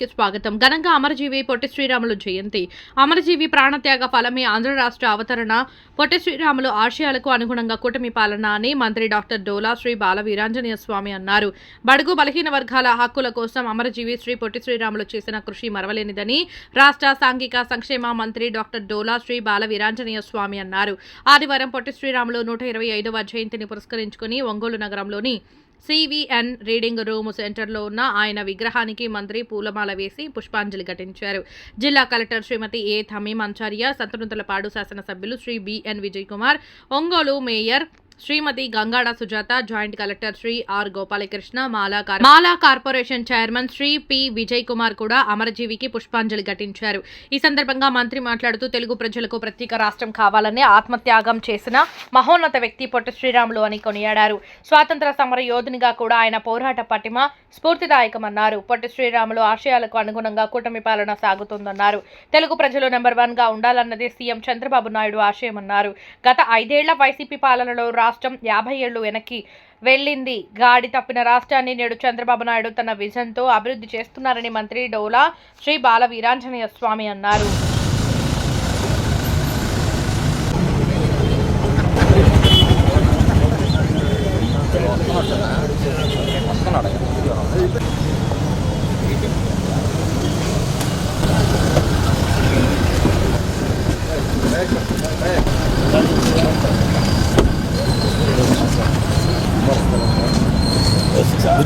కి స్వాగతం. ఘనంగా అమరజీవి పొట్టి శ్రీరాములు జయంతి. అమరజీవి ప్రాణత్యాగ ఫలమే ఆంధ్ర రాష్ట్ర అవతరణ. పొట్టి శ్రీరాములు ఆశయాలకు అనుగుణంగా కూటమి పాలన అని మంత్రి డాక్టర్ డోలా శ్రీ బాల వీరాంజనేయ స్వామి అన్నారు. బడుగు బలహీన వర్గాల హక్కుల కోసం అమరజీవి శ్రీ పొట్టి శ్రీరాములు చేసిన కృషి మరవలేనిదని రాష్ట్ర సాంఘిక సంక్షేమ మంత్రి డాక్టర్ డోలా శ్రీ బాల వీరాంజనేయ స్వామి అన్నారు. ఆదివారం పొట్టి శ్రీరాములు నూట ఇరవై ఐదవ జయంతిని పురస్కరించుకుని ఒంగోలు నగరంలోని సివిఎన్ రీడింగ్ రూమ్ సెంటర్లో ఉన్న ఆయన విగ్రహానికి మంత్రి పూలమాల వేసి పుష్పాంజలి ఘటించారు. జిల్లా కలెక్టర్ శ్రీమతి ఏ థమీం అంచార్య సంతనుతలపాడు శాసనసభ్యులు Sri BN Vijay Kumar Ongole mayor Srimati Gangada Sujatha joint collector Sri R Gopalakrishna Mala Mala corporation chairman Sri P Vijay Kumar కూడా అమరజీవికి పుష్పాంజలి ఘటించారు. ఈ సందర్భంగా మంత్రి మాట్లాడుతూ తెలుగు ప్రజలకు ప్రత్యేక రాష్ట్రం కావాలని ఆత్మత్యాగం చేసిన మహోన్నత వ్యక్తి పొట్టి శ్రీరాములు అని కొనియాడారు. స్వాతంత్ర సమర యోధునిగా కూడా ఆయన పోరాట పటిమ స్ఫూర్తిదాయకమన్నారు. పొట్టి శ్రీరాములు ఆశయాలకు అనుగుణంగా కూటమి పాలన సాగుతుందన్నారు. తెలుగు ప్రజలు నెంబర్ వన్గా ఉండాలన్నది సీఎం చంద్రబాబు నాయుడు ఆశయమన్నారు. గత ఐదేళ్ళ వైసీపీ పాలనలో రా రాష్ట్రం యాభై ఏళ్ళు వెనక్కి వెళ్ళింది. గాడి తప్పిన రాష్ట్రాన్ని నేడు చంద్రబాబు నాయుడు తన విజన్తో అభివృద్ధి చేస్తున్నారని మంత్రి డోలా శ్రీ బాల వీరాంజనేయ స్వామి అన్నారు. ఉచిత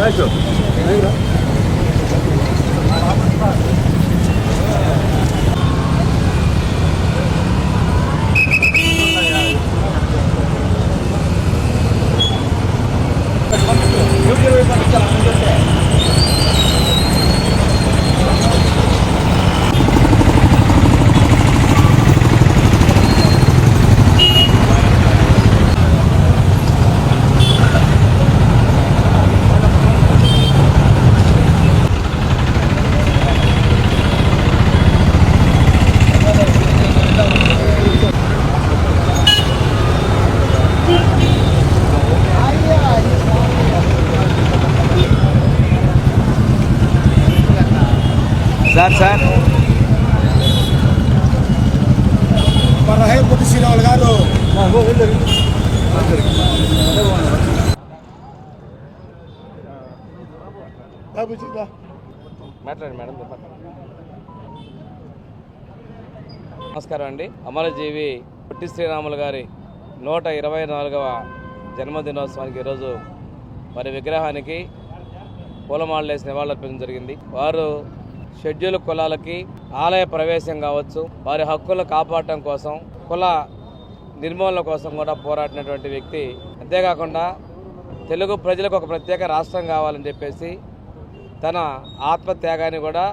Vai, João. Vai, João. Sir sir. మరహే Potti Sriramulu గారు. మాట్లాడండి మేడం నమస్కారం అండి. అమరజీవి పొట్టి శ్రీరాములు గారి నూట ఇరవై నాలుగవ జన్మదినోత్సవానికి ఈరోజు వారి విగ్రహానికి పూలమాలలు వేసి నివాళులర్పించడం జరిగింది. వారు షెడ్యూల్ కులాలకి ఆలయ ప్రవేశం కావచ్చు వారి హక్కులను కాపాడటం కోసం కుల నిర్మూలన కోసం కూడా పోరాడినటువంటి వ్యక్తి. అంతేకాకుండా తెలుగు ప్రజలకు ఒక ప్రత్యేక రాష్ట్రం కావాలని చెప్పేసి తన ఆత్మత్యాగాన్ని కూడా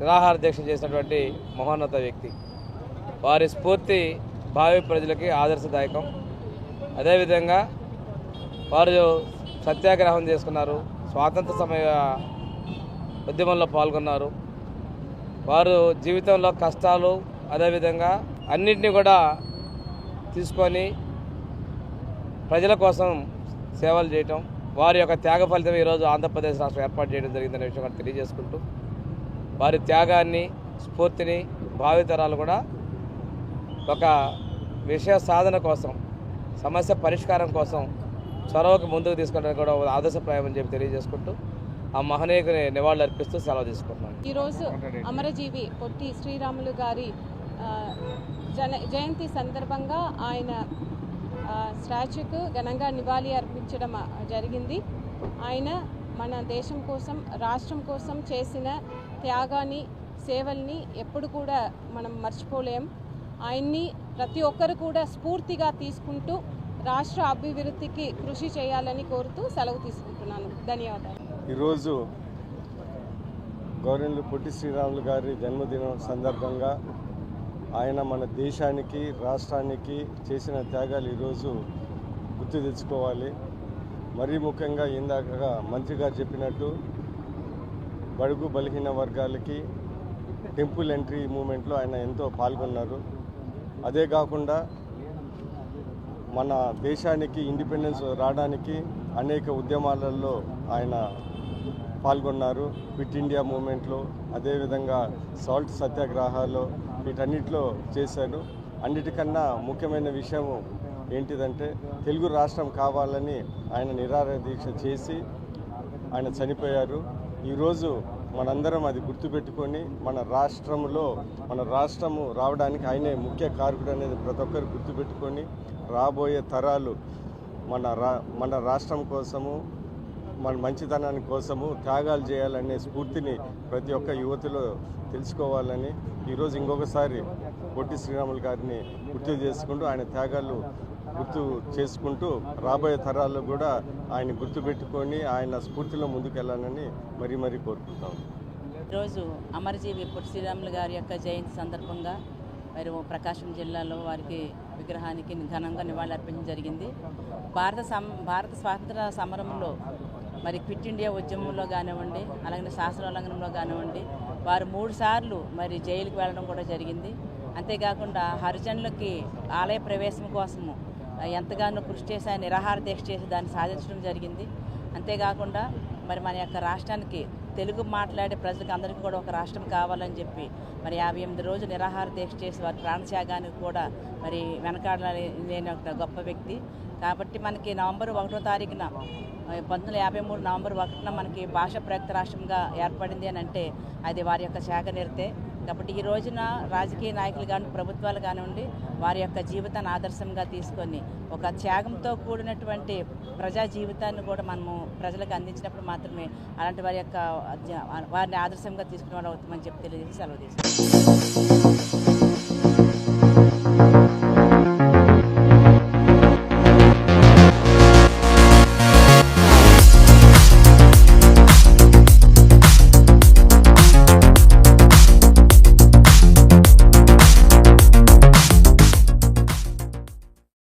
నిరాహార దీక్ష చేసినటువంటి మహోన్నత వ్యక్తి. వారి స్ఫూర్తి భావి ప్రజలకి ఆదర్శదాయకం. అదేవిధంగా వారు సత్యాగ్రహం చేసుకున్నారు స్వాతంత్ర సమయ ఉద్యమంలో పాల్గొన్నారు. వారు జీవితంలో కష్టాలు అదేవిధంగా అన్నింటినీ కూడా తీసుకొని ప్రజల కోసం సేవలు చేయటం వారి యొక్క త్యాగ ఫలితం ఈరోజు ఆంధ్రప్రదేశ్ రాష్ట్రం ఏర్పాటు చేయడం జరిగిందనే విషయం కూడా తెలియజేసుకుంటూ వారి త్యాగాన్ని స్ఫూర్తిని భావితరాలు కూడా ఒక విషయ సాధన కోసం సమస్య పరిష్కారం కోసం చొరవకు ముందుకు తీసుకోవడానికి కూడా ఒక ఆదర్శప్రాయం అని చెప్పి తెలియజేసుకుంటూ ఆ మహనీయుని నివాళులు అర్పిస్తూ సెలవు తీసుకుంటున్నాను. ఈరోజు అమరజీవి పొట్టి శ్రీరాములు గారి జన జయంతి సందర్భంగా ఆయన స్టాచ్యూకు ఘనంగా నివాళి అర్పించడం జరిగింది. ఆయన మన దేశం కోసం రాష్ట్రం కోసం చేసిన త్యాగాన్ని సేవల్ని ఎప్పుడు కూడా మనం మర్చిపోలేం. ఆయన్ని ప్రతి ఒక్కరు కూడా స్ఫూర్తిగా తీసుకుంటూ రాష్ట్ర అభివృద్ధికి కృషి చేయాలని కోరుతూ సెలవు తీసుకుంటున్నాను. ధన్యవాదాలు. ఈరోజు గౌరవులు పొట్టి శ్రీరాములు గారి జన్మదినం సందర్భంగా ఆయన మన దేశానికి రాష్ట్రానికి చేసిన త్యాగాలు ఈరోజు గుర్తు తెచ్చుకోవాలి. మరీ ముఖ్యంగా ఇందాక మంత్రి గారు చెప్పినట్టు బడుగు బలహీన వర్గాలకి టెంపుల్ ఎంట్రీ మూమెంట్లో ఆయన ఎంతో పాల్గొన్నారు. అదే కాకుండా మన దేశానికి ఇండిపెండెన్స్ రావడానికి అనేక ఉద్యమాలలో ఆయన పాల్గొన్నారు. క్విట్ ఇండియా మూమెంట్లో అదేవిధంగా సాల్ట్ సత్యాగ్రహాలు వీటన్నిటిలో చేశారు అన్నిటికన్నా ముఖ్యమైన విషయం ఏంటిదంటే తెలుగు రాష్ట్రం కావాలని ఆయన నిరాహార దీక్ష చేసి ఆయన చనిపోయారు. ఈరోజు మనందరం అది గుర్తుపెట్టుకొని మన రాష్ట్రంలో మన రాష్ట్రము రావడానికి ఆయనే ముఖ్య కారకుడు అనేది ప్రతి ఒక్కరు గుర్తుపెట్టుకొని రాబోయే తరాలు మన రా మన రాష్ట్రం కోసము మన మంచితనాని కోసము త్యాగాలు చేయాలనే స్ఫూర్తిని ప్రతి ఒక్క యువతిలో తెలుసుకోవాలని ఈరోజు ఇంకొకసారి పొట్టి శ్రీరాములు గారిని గుర్తు చేసుకుంటూ ఆయన త్యాగాలు గుర్తు చేసుకుంటూ రాబోయే తరాల్లో కూడా ఆయన గుర్తుపెట్టుకొని ఆయన స్ఫూర్తిలో ముందుకెళ్ళాలని మరీ మరీ కోరుకుంటాం. ఈరోజు అమరజీవి పొట్టి శ్రీరాములు గారి యొక్క జయంతి సందర్భంగా మరి ప్రకాశం జిల్లాలో వారికి విగ్రహానికి ఘనంగా నివాళులర్పించడం జరిగింది. భారత సం భారత స్వాతంత్ర సమరంలో మరి క్విట్ ఇండియా ఉద్యమంలో కానివ్వండి అలాగే శాస్త్రోల్లంఘనంలో కానివ్వండి వారు మూడు సార్లు మరి జైలుకి వెళ్ళడం కూడా జరిగింది. అంతేకాకుండా హరిజనులకి ఆలయ ప్రవేశం కోసము ఎంతగానో కృషి చేసి ఆయన నిరాహార దీక్ష చేసి దాన్ని సాధించడం జరిగింది. అంతేకాకుండా మరి మన యొక్క రాష్ట్రానికి తెలుగు మాట్లాడే ప్రజలకు అందరికీ కూడా ఒక రాష్ట్రం కావాలని చెప్పి మరి యాభై ఎనిమిది రోజులు నిరాహార దీక్ష చేసి వారి ప్రాణత్యాగానికి కూడా మరి వెనకాడలేని ఒక గొప్ప వ్యక్తి. కాబట్టి మనకి నవంబర్ ఒకటో తారీఖున పంతొమ్మిది యాభై మూడు నవంబర్ ఒకటిన మనకి భాష ప్రయుక్త రాష్ట్రంగా ఏర్పడింది అని అంటే అది వారి యొక్క శాఖ నిరితే కాబట్టి ఈ రోజున రాజకీయ నాయకులు కానీ ప్రభుత్వాలు కానివ్వండి వారి యొక్క జీవితాన్ని ఆదర్శంగా తీసుకొని ఒక త్యాగంతో కూడినటువంటి ప్రజా జీవితాన్ని కూడా మనము ప్రజలకు అందించినప్పుడు మాత్రమే అలాంటి వారి యొక్క వారిని ఆదర్శంగా తీసుకునే వాళ్ళు అవుతామని చెప్పి తెలియజేసి సెలవు తీసుకుంటాం